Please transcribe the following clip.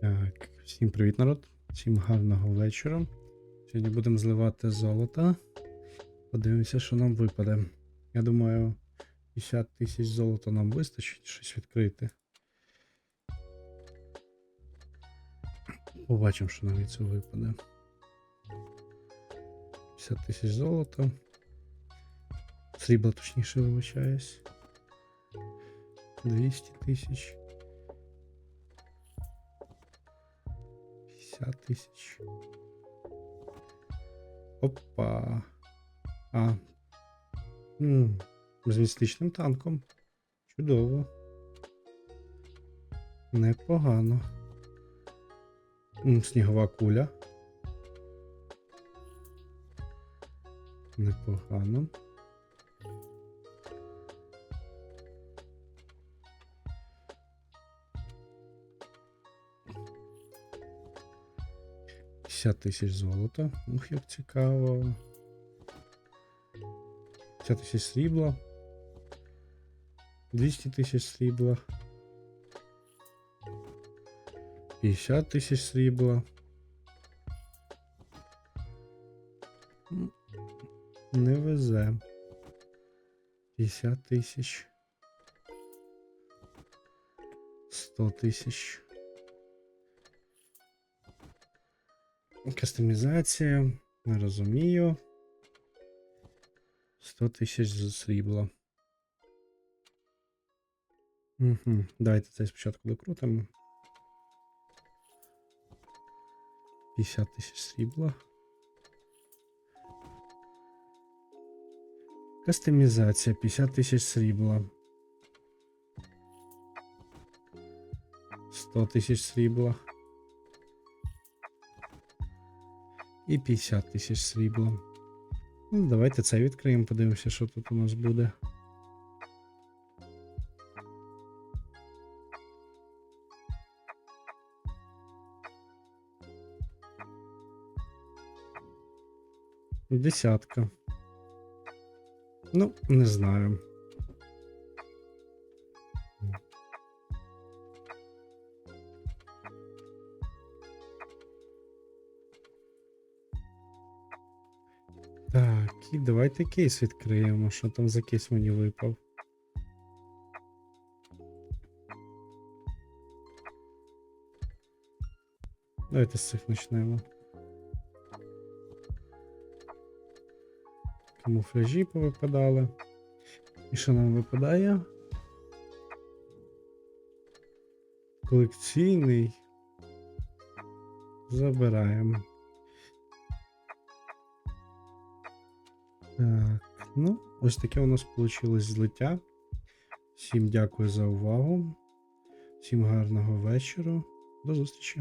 Так, всім привіт, народ. Всім гарного вечора. Сьогодні будемо зливати золото. Подивимося, що нам випаде. Я думаю, 50 тисяч золота нам вистачить щось відкрити. Побачимо, що нам від цього випаде. 50 тисяч золота. Срібла, точніше, вибачаюсь. 200 тисяч. 50 тисяч. Опа. А. М, З містичним танком. Чудово. Непогано. М, Снігова куля. Непогано. П'ятдесят тисяч золота. Ух, як цікаво. 50 тисяч срібла. 200 тисяч срібла. 50 тисяч срібла. Не везе. 50 тисяч. 100 тисяч. Кастомізація. Не розумію. 100 тисяч з срібла. Угу. Давайте це спочатку докрутимо. 50 тисяч срібла. Кастомізація 50 тисяч срібла. 100 тисяч срібла. І 50 тисяч срібла. Ну, давайте це відкриємо, подивимося, що тут у нас буде. Десятка. Ну, не знаю. Так, давайте кейс відкриємо. Що там за кейс мені випав? Давайте з цих почнемо. Камуфляжі повипадали. І що нам випадає? Колекційний. Забираємо. Ну, ось таке у нас вийшло злиття. Всім дякую за увагу. Всім гарного вечора. До зустрічі.